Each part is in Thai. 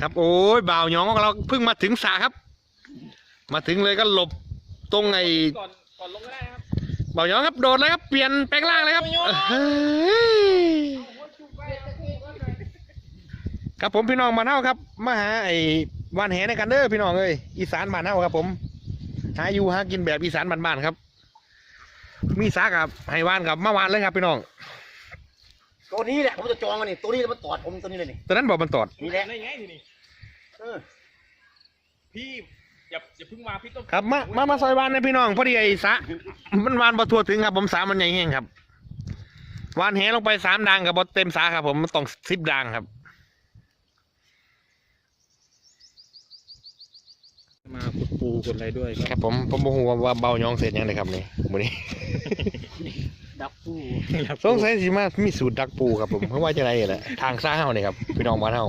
ครับโอ้ยบ่าวหยองของเราเพิ่งมาถึงสระครับ มาถึงเลยก็หลบตรงไอ้ก่อนก่อนลงก็ได้นะครับบ่าวหยองครับโดดเลยครับเปลี่ยนแปลงร่างเลยครับบ่าวหยองเฮ้ยครับผมพี่น้องบ้านเฮาครับมาหาไอ้วานแหในกันเด้อพี่น้องเอ้ยอีสานบ้านเฮาครับ ผมหาอยู่หากินแบบอีสานบ้านๆครับ มีสากับไห้วานกับมาวานเลยครับพี่น้อง ตัวนี้แหละผมจะจองมันนี่ตัวนี้มันตอดผมตัวนี้เลยนี่ตอนนั้นบอกมันตอด นี่แหละได้ไงทีนี้เออพี่อย่าอย่าเพิ่งมาพี่ต้องครับมามามาซอยวานนะพี่น้องพอดีไอ้สะมันวานบ่ทั่วถึงครับ ผมสามันใหญ่แห้งครับวานแหลงไปสามดังกับบเต็มสาครับ ผมมันต้องสิบดังครับ มาขุดปูขุดอะไรด้วยครับผมผมบอกว่าว่าเบายองเสร็จยังเลยครับนี่มื้อนี้ ดับปูสงสัยสิมามีสูตรดักปูครับผมเพราะว่าจะไรแหละทางซ่าเฮานี่ครับพี่น้องบ้านเฮา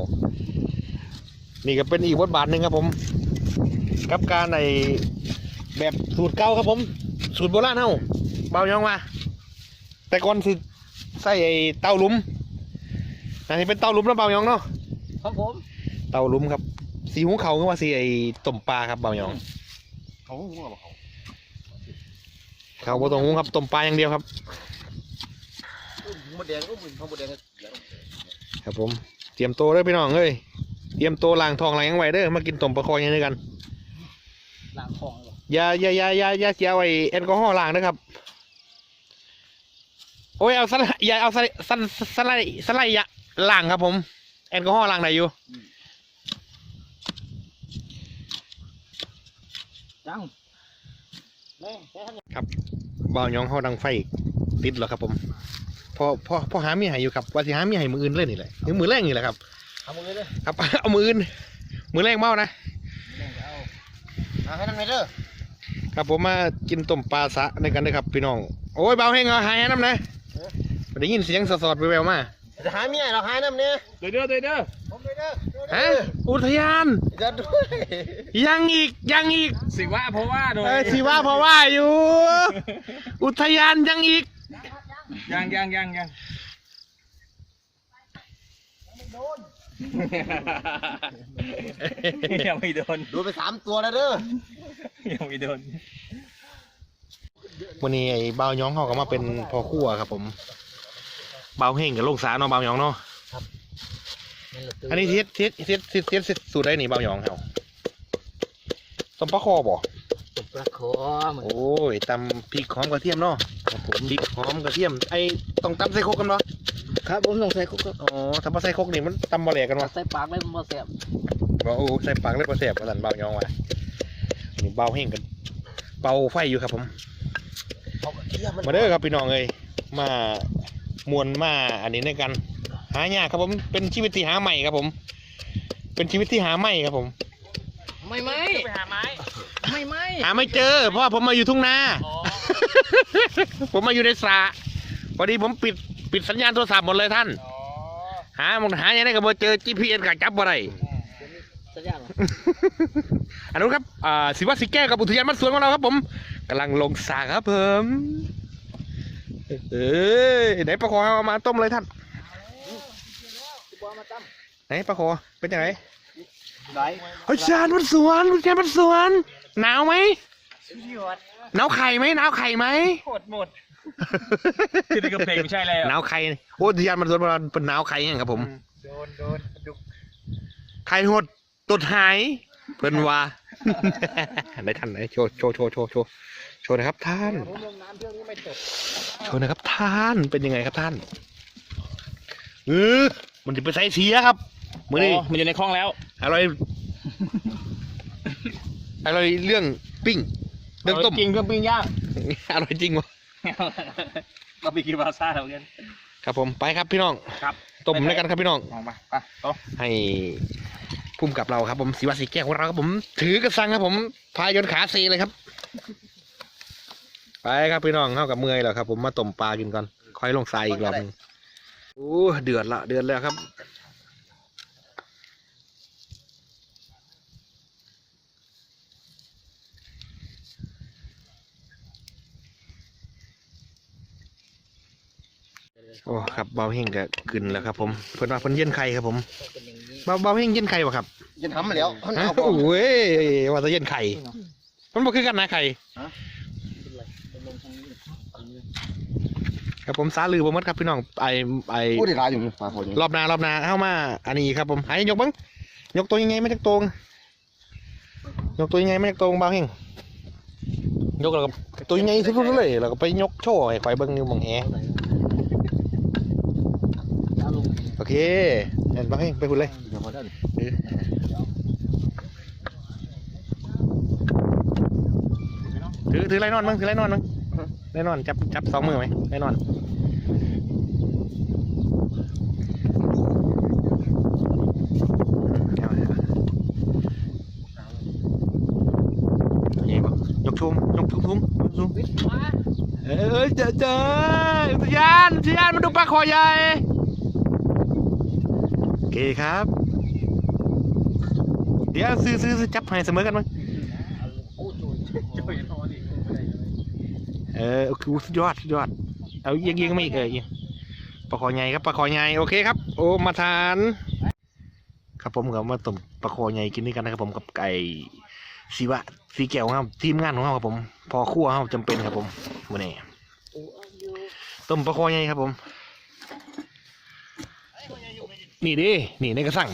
นี่ก็เป็นอีกบทบาทหนึ่งครับผม กับการในแบบสูตรเก่าครับผม สูตรโบราณเฮาเบายองว่าแต่ก่อนสิใส่ไอ้เต้าหลุมอันนี้เป็นเต้าหลุมแล้วเบายองเนาะครับผม เต้าหลุมครับ สีหุงเขาก็ว่าสีไอ้ต้มปลาครับเบายองเขาหัวเขา เขาบ่ต้องหุงครับต้มปลาอย่างเดียวครับหมดแดงก็มึนเขาหมดแดงก็เสียครับผมเตรียมโตวเด้อพี่น้องเอ้ยเตรียมโตวล้างทองล้างหยังไว้เด้อมากินต้มปลาคออย่างนี้กันล้างคลองเลยอย่าอย่าอย่าอย่าอย่าเสียไว้แอลกอฮอล์ล้างนะครับโอ้ยเอาสไลด์อย่าเอาสไลด์สไลด์สไลด์สไลด์อย่าล้างครับผมแอลกอฮอล์ล้างได้อยู่จัง แม่แม่ทำยังบ่าวยองเฮาดังไฟติดแล้วครับผมพอพอพอหาเมียให้อยู่ครับว่าสิหาเมียให้มืออื่นเลยนี่แหละหรือมือแรกนี่แหละครับทำมือเลยครับเอามืออื่นมือแรกเมานะแม่จะเอาเอาให้ทำไงเด้อครับผมมากินต้มปลาสะในกันนะครับพี่น้องโอ้ยเบาเฮงเอาหายน้ำนะได้ยินเสียงสอดๆแววๆมาจะหาเมียเราหายน้ำเนี่ยเด้อเด้อเด้อเด้อผมไปเด้อ ฮะอุทยานจะด้วยยังอีกยังอีกสิว่าเพราะว่าโดยเออสิว่าเพราะว่าอยู่ อุทยานยังอีกยังยังยังยังยังไม่โดนดูไปสามตัวแล้วเด้อยังไม่โดนวันนี้ไอ้เบาหยองเขาก็มาเป็นพ่อครัวครับผม เบาเฮงกับลูกสาวเนาะเบาหยองเนาะ อันนี้เทียดเทียดเทียดเทียดเทียดสูตรได้นี่เบาหยองเขาต้มปลาคอบ่ปลาคอมันโอ้ยตำพริกหอมกระเทียมเนาะครับผมพริกหอมกระเทียมไอ้ต้องตำใส่ครกกันเนาะครับผมต้องใส่คุกก็อ๋อถ้าบ่ใส่ครกนี่มันตำบ่แหลกกันวะใส่ปากเลยมันบ่แสบบอกโอ้ใส่ปากเล็บกระเสียบกระสันเบายองว่ะอันนี่เบาเฮงกันเบาไฟอยู่ครับผมเอากระเทียมมันมาเด้อครับพี่น้องเอ้ยมามวนมาอันนี้ในกัน หายากครับผมเป็นชีวิตที่หาใหม่ครับผม เป็นชีวิตที่หาใหม่ครับผม ไม่ไม่ไปหาไม้ไม่ไม่หาไม่เจอ เพราะว่าผมมาอยู่ทุ่งนาอ๋อผมมาอยู่ในสระพอดีผมปิดปิดสัญญาณโทรศัพท์หมดเลยท่านอ๋อหาหมดหาอย่างไรก็บ่เจอ GPS กับจับบ่ได้สัญญาณเหรออันนู้นครับอ่าศิวะสิแก้วกับอุทยานบ้านสวนของเราครับ ผมกำลังลงสาครับผมเอ้ยไหนปลาคอเอามาต้มเลยท่าน บัวมาตั้มไหนปลาคอเป็นยังไงได้อุทยานบ้านสวนอุทยานบ้านสวนหนาวไหมยอดหนาวไข่ไหมหนาวไข่ไหมหมดหมดคือในกระเพลงไม่ใช่แล้วหนาวไข่โอ้อุทยานบ้านสวนเราเป็นหนาวไข่ยังครับผมโดนโดนดุกไข่หดตดหายเพิ่นว่าไหนท่านไหนโชว์โชว์โชว์โชว์โชว์โชว์นะครับท่านผมลงน้ำเที่ยวนี้ไม่ตกโชว์หนะครับท่านเป็นยังไงครับท่านเออ มันจะไปใส่เสียครับมือนี้มันอยู่ในคลองแล้ว อร่อย อร่อยเรื่องปิ้ง เรื่องต้มกินเครื่องปิ้งย่าง อร่อยจริงวะเราไปกินวาซ่าเหมือนกัน ครับผมไปครับพี่น้อง ครับ ต้มด้วยกันครับพี่น้องมองไปไปโตให้พุ่มกับเราครับ ผมศิวะสีแก้วของเราครับผม ถือกระสังครับผม พายยนต์ขาเซเลยครับ ไปครับพี่น้องเข้ากับเมื่อยแล้วครับ ผมมาต้มปลากินก่อนค่อยลงทรายอีกรอบหนึง โอ้เดือดละเดือดแล้วครับ โอ้ครับเบาเฮงก็ขึ้นแล้วครับ ผมเพิ่นว่าเพิ่นเย็นไข่ครับผมเป็นอย่างนี้เบาเบาเฮงเย็นไข่บ่ครับยันทำมาแล้วเขาหฮะนาวพอโอ้ยว่าจะเย็นไข่มันบ่คือกันนะไข่ ฮะ ครับผมสาลือบ่หมดครับพี่น้องไอไอพูดได้ร้ายอยู่นี่ปลาพอดีรอบหน้ารอบหน้าเข้ามาอันนี้ครับผมให้ยกเบ้างยกตัวยังไงไม่จากตรงยกตัวยังไงไม่จากตรงเบาเฮงยกแล้วก็ตัวยังไงสุดๆเลยแล้วก็ไปยกโชว์ให้ข่อยเบิ่งอยู่หมองแอโอเคเห็นเบาเฮงไปหุ่นเลยเดี๋ยวพอได้ถือถือไรนอนมั้งถือไรนอนมั้งไรนอนจับจับสองมือไหมไรนอนเอาเลยเอาใหญ่ปะยกชุมยกชุมชุมยกชุมเอ้ย เจอเจออุทยานอุทยานมาดูปลาคอใหญ่โอเคครับ เดี๋ยวซื้อซื้อจับให้เสมอกันมั้งเออโอเคสุดยอดสุดยอด เอายิงยิงไม่อีกเออยิงปลาคอใหญ่ครับปลาคอใหญ่โอเคครับ โอ้มาทาน ครับผมกับมาต้มปลาคอใหญ่กินด้วยกันนะครับผมกับไก่สีวะสีแก้วครับทีมงานของเราครับผม พอคั่วเราจำเป็นครับผมวันนี้ ต้มปลาคอใหญ่ครับผม นี่ดินี่ในกระสัง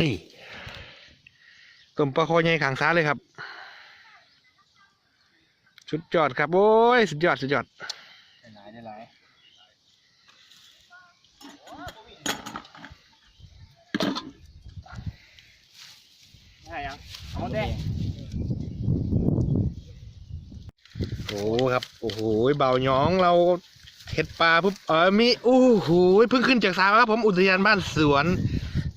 นี่ต้มปลาคอใหญ่ขางซ้ายเลยครับสุดยอดครับ โอ้ยสุดยอดสุดยอดไหนได้ไรใช่ยังเอาแดงโอ้ ครับ โอ้โหเบาหยองเราเห็ดปลาปุ๊บเออมีโอ้โหเพิ่งขึ้นจากสาครับผมอุทยานบ้านสวน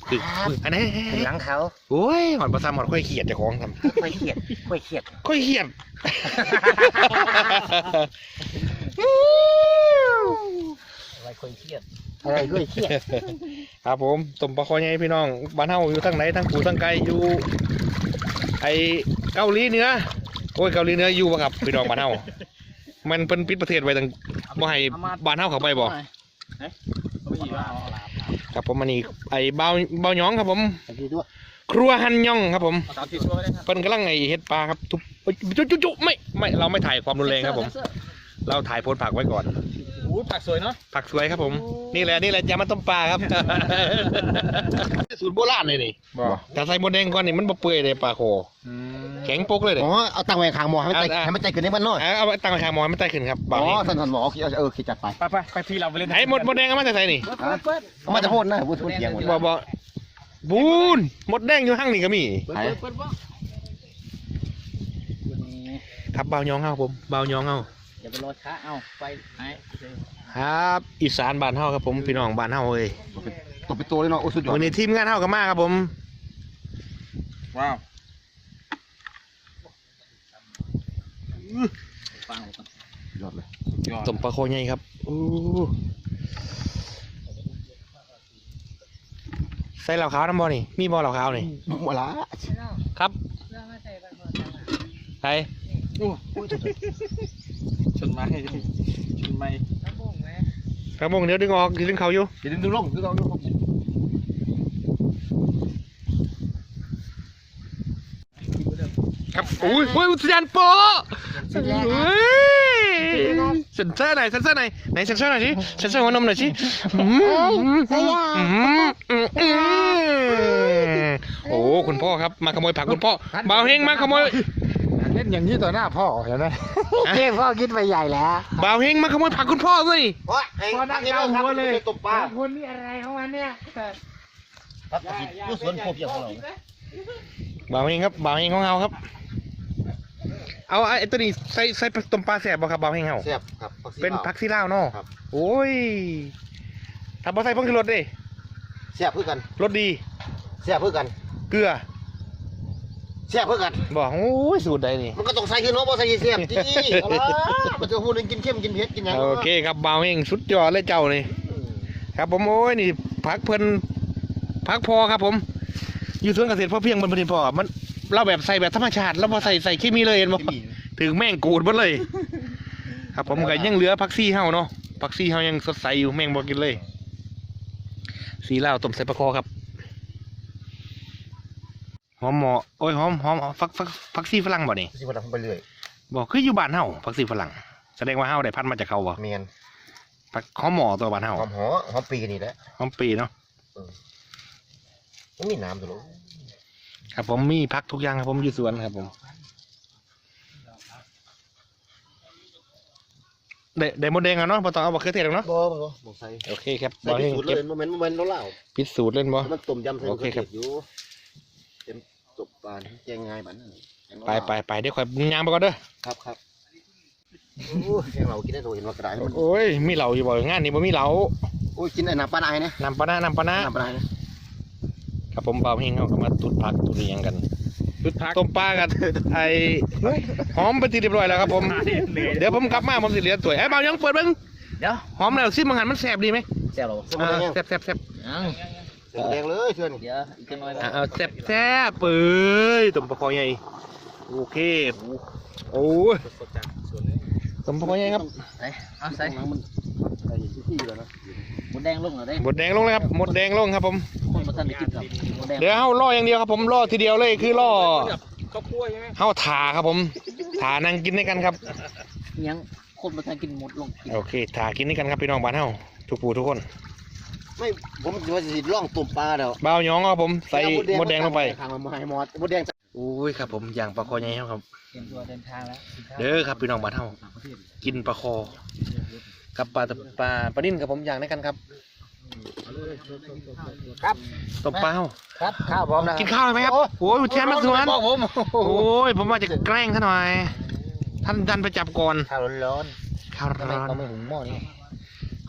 คืออันนี้หลังเขาโอ้ยหอนประสามหอนค่อยเขียดเจะของทค่อยเครียดค่อยเครียดำค่อยเขียดอะไรค่อยเครียดอะไรค่อยเครียดครับผมต้มปลาคอใหญ่พี่น้องบ้านเฮาอยู่ทั้งไหนทั้งกูทั้งไกลอยู่ไอเกาหลีเหนือ โอ้ยเกาหลีเหนืออยู่ปะครับพี่น้องบ้านเฮามันเป็นปิดประเทศไว้ตั้งบ่ให้บ้านเฮาเข้าไปบ่เอาไปอีกแล้วเอาเอาลาบครับผมอันนี้ไอ้เบาเบาหยองครับผมอันนี้ด้วยครัวฮันยองครับผมเอาสามสิบตัวก็ได้ครับเพิ่นกำลังไอ้เฮ็ดปลาครับทุบเอ้ยจุจุจุไม่ไม่เราไม่ถ่ายความรุนแรงครับผม เราถ่ายโพสต์ผักไว้ก่อนโอ้ยผักสวยเนาะผักสวยครับผม นี่แหละนี่แหละยามาต้มปลาครับสูตรโบราณเลยนี่บ่แต่ใส่หมดแดงก่อนนี่มันบ่เปื่อยเลยปลาโคอืม แข็งปกเลยเด้อ๋อเอาตังไว้ข้างหมอให้มันใจอ่าให้มันใจขึ้นในบ้านน้อยเอาเอาไปตั้งไว้ข้างหมอให้มันไต่ขึ้นครับอ๋บ่าวอนี่ท่านท่านหมอโอเคเอาเออคิดจัดไปไปไปไปพี่เราไปเล่นไอ้หมดหมดแดงเอามาจากไหนนี่เปิดเปิดเปิดเอามาจะโหดนะพูดพูดเกียงหมดบ่บ่บูนหมดแดงอยู่ห้างนี่ก็มีเปิดเปิดเปิดบ่ครับเบาหยองเฮาผมเบาหยองเฮาอย่าไปรอช้าเอาไปไหนครับอีสานบ้านเฮาครับผมพี่น้องบ้านเฮาเอ้ยตบไปตัวเลยเนาะโอ้สุดยอดวันนี้ทีมงานเฮาก็มาครับผมว้าว ฟังยอดเลยยอดต้มปลาโคใหญ่ครับอู้ใส่เหล่าขาวน้ำบ่นี่ มีบ่เหล่าขาวนี่หัวละครับใส่โอ้ชนไม้ชนไม้กระมงเดี๋ยวดึงออกดึงเขาอยู่เดี๋ยวดูลงดูลงดูลงครับอุ้ยอุ้ยอุทยานโปะเฮ้ยเซนเซอร์ไหนอยเซนเซอร์ไหนอยไหนเซนเซอร์หน่อยสิเซนเซอร์หัวนมหน่อยสิอืมอืมอืมอืมอืมโอ้คุณพ่อครับมาขโมยผักคุณพ่อบ่าวเฮงมาขโมยเล่นอย่างนี้ต่อหน้าพ่อเห็นไหมเฮ้พ่อคิดไปใหญ่แล้วบ่าวเฮงมาขโมยผักคุณพ่อสิโอ้ยเองนั่งนี่หัวเลยตบปลาคนนี้อะไรของมันเนี่ยครับยูสวนโคเพียงของเราบ่าวเฮงครับบ่าวเฮงของเราครับ เอาไอ้ตัวนี้ใส่ใส่ต้มปลาแสบบ่ครับบ่าวเฮงเฮาแซ่บครับเป็นผักซีลาวเนาะครับ โอ้ยถ้าบ่ใส่ผงชูรสดิแซ่บเพื่อกันรสดีแซ่บเพื่อกันเกลือแซ่บเพื่อกันบอกโอ้ยสูตรใดนี่มันก็ต้องใส่คือเน้องบ่ใส่แซ่บจี้เอาละมันจะพูดกินเข้มกินเผ็ดกินหยังโอเคครับบ่าวเฮงสุดยอดเลยเจ้านี่ ครับผมโอ้ยนี่พักเพิ่นพักพอครับผม อยู่สวนเกษตรพ่อเพียงบนพื้นพอมัน เราแบบใส่แบบธรรมชาติแล้วพอใส่ใส่เคมีเลยเห็นบ่ถึงแม่งกูดหมดเลย ครับผมก็ยังเหลือผักซี่เฮาเนาะผักซี่เฮายังสดใสอยู่แม่งบ่กินเลย สีลาวต้มใส่ปลาคอครับหอมหมอโอ้ยหอมหอมฟักฟักฟักซี่ฝรั่งบ่นี่ที่วันทำไปเรื่อยบอกคืออยู่บ้านเฮาฟักซี่ฝรั่ง แสดงว่าเฮาได้พันธุ์มาจากเขาบ่เมียนฟักหอมหมอตัวบ้านเฮาหอมหอหอมปีนี่แหละหอมปีเนาะไม่มีน้ำตัวลูก ครับผมมีพักทุกอย่างครับผมอยู่สวนครับผม ได้ได้หมดแดงแล้วเนาะบ่ต้องเอาบักเขือเทศหรอกเนาะ บ่บ่บ่ใส่โอเคครับใส่บ่ที่ให้สุดเลเก็บยโมเมนต์โมเมนต์เราเล่าพิสูจน์เล่นบ่มันต้มยำใส่โอเคครับ มะขืทศอยู่เต็มจบปานแกงง่ายบัดนั้นแกงไปไปไปเดี๋ยวค่อยย่างไปก่อนเด้อ ครับครับโอ้ยแกงเรากินได้โดยเห็นว่ากระดาษมันโอ้ย มีเหล่าอยู่บ่งานนี้บ่มีเหล่าโอ้ยกินไอ้น้ำปลาไหนนะน้ำปะนะน้ำปะนะน้ำปลาไหนนะ ครับผมเบาเฮงเขาก็มาตุดผักตุดอิหยังกันชุดพักต้มปลากัน ไอหอมไปนทีเรียบร้อยแล้วครับผม เดี๋ยวผมกลับมาผมสิเหลือตัวไอ้ยเบายังเปิดเบิ่งเดี๋ยวหอมแล้วซิมังหันมันแซ่บดีไหมแซ่บหรอสมุนไพรยังแซ่บแซ่บแซ่บยังเสียงแดงเลยเชื่อนเดี๋ยวอีกจังหน่อยนะอะเอาแซ่บแซ่บเอ้ยต้มปลาคอใหญ่โอเคโอ้ยสดจากสวนนี้ต้มปลาคอใหญ่ครับใส่เอาใส่น้ำมันใส่ที่แล้วนะหมดแดงลงเหรอได้หมดแดงลงเลยครับหมดแดงลงครับผม คนมาทันได้กินกับหมดแดงเดี๋ยวเฮาล่ออย่างเดียวครับผมล่อทีเดียวเลยคือล่อข้าวคั่วใช่ไหมเฮาถาครับผมถานั่งกินด้วยกันครับยังคนมาทันกินหมดลงกินโอเคถากินด้วยกันครับพี่น้องบ้านเฮาทุกผู้ทุกคนไม่ผมคิดว่าจะล่องตุ่มปลาเดี๋ยวเบาหยองครับผมใส่หมดแดงลงไปทางมาให้หมดหมดแดงโอ้ยครับผมอย่างปลาคอใหญ่ครับ เตรียมตัวเดินทางแล้วกินข้าวเด้อครับพี่น้องบ้านเฮากินปลาคอกับปลาตะปลาปลานิ่นครับผมอย่างด้วยกันครับ ครับตบปลาเฮาครับข้าวพร้อมนะกินข้าวเลยไหมครับโอ้ยแชมป์มาสวนบอกผมโอ้ยผมว่าจะแกล้งซะหน่อย ท่านดันไปจับก่อนข้าวร้อนข้าวๆทำไมร้อนเขาไม่หุงหม้อนี่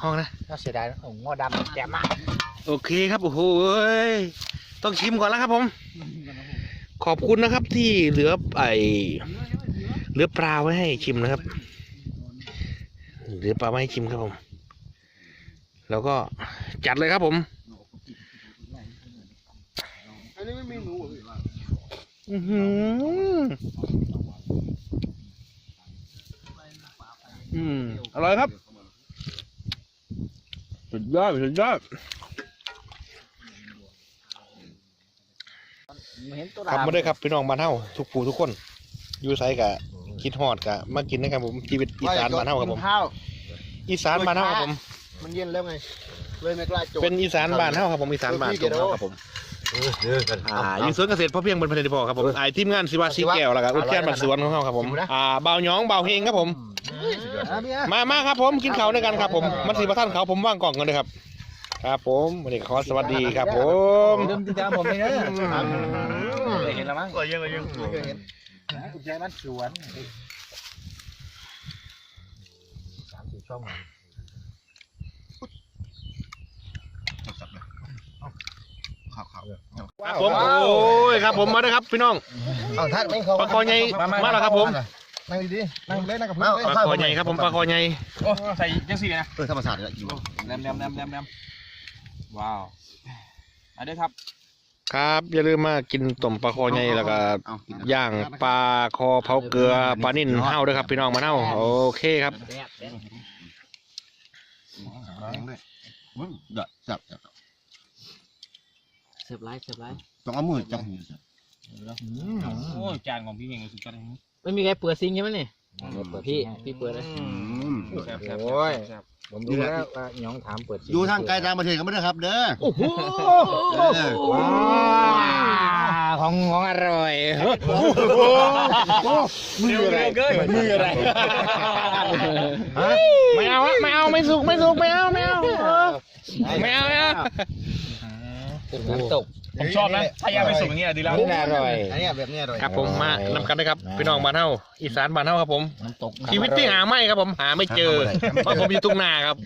ห้องนะน่าเสียดายนะหุงหม้อดำแจ่มมากโอเคครับโอ้โหยต้องชิมก่อนแล้วครับผม ขอบคุณนะครับที่เหลือไอเหลือปลาไว้ให้ชิมนะครับเหลือปลาไว้ให้ชิมครับผม แล้วก็จัดเลยครับผม อันนี้ไม่มีหนูอื้อหืออืมอร่อยครับ สุดยอดสุดยอดไม่เห็นตัวครับดำมาด้วยครับพี่น้องบ้านเฮาทุกผู้ทุกคนอยู่ไสกะคิดฮอดกะมากินนะครับผมชีวิตอีสานบ้านเฮาครับผมข้าวอีสานบ้านเฮาครับผม มันเย็นแล้วไง เลยไม่กล้าจบเป็นอีสานบ้านเฮาครับผมอีสานบ้านตรงเฮาครับผมเออกันอ่าอยู่สวนเกษตรพ่อเพียงบนพันธุ์พอครับผมไอ้ทีมงานศิวาสีแก้วแล้วก็อุทยานบ้านสวนของเฮาครับผมอ่าบ่าวหยองบ่าวเฮงครับผม มามาครับผมกินข้าวด้วยกันครับผมมันสีประท่านเขาผมว่างกล่องกันเลยครับ ครับผมวันนี้ขอสวัสดีครับผมลืมติดตามผมเลยเนอะได้เห็นแล้วมั้งก็ยังก็ยังเคยเห็นคุณชายบ้านสวนสามสี่ช่อง ข้าวข้าวครับผมโอ้ยครับผมมาด้วยครับพี่น้องเอาท่านไม่เขาปลาคอใหญ่มาแล้วครับผมนั่งดีๆนั่งเล่นนั่งกับเพื่ปลาคอใหญ่ครับผมปลาคอใหญ่โอ้ใส่ยังสี่นะเออธรรมศาสตร์เนี่ยอยู่แรมแรมแรมแรมแรมว้าวมาด้วยครับ ครับอย่าลืมมากินต้มปลาคอใหญ่แล้วก็ย่างปลาคอเผาเกลือปลานิ่นเฮาด้วยครับ พี่น้องมาเฮาโอเคครับแซ่บแซ่บมึงเดือดจับจับ เสิร์ฟไลฟ์เสิร์ฟไลฟ์ต้องเอามือจับหูโอ้จานของพี่เองสุดยอดเลยไม่มีใครเปิดซิงค์ใช่ไหมนี่พี่พี่เปิดเลยแซ่บแซ่บผมรู้แล้วว่าน้องถามเปิดซิงค์อยู่ทางไกลทางประเทศกันไม่ได้ครับ เด้อ โอ้โหของของอร่อยมืออะไรเกินมืออะไรไม่เอาอะไม่เอาไม่สุกไม่สุกไม่เอาไม่เอาเออไม่เอาไม่เอา น้ำตก ผมชอบนะถ้ายาไปส่งอย่างเงี้ยดีแล้วอร่อย อันนี้แบบนี้อร่อยครับผมมานำกันนะครับ พี่น้องบ้านเฮาอีสานบ้านเฮาครับผม น้ำตกชีวิตที่หาไม่ครับผมหาไม่เจอเพราะผมอยู่ทุ่งนาครับ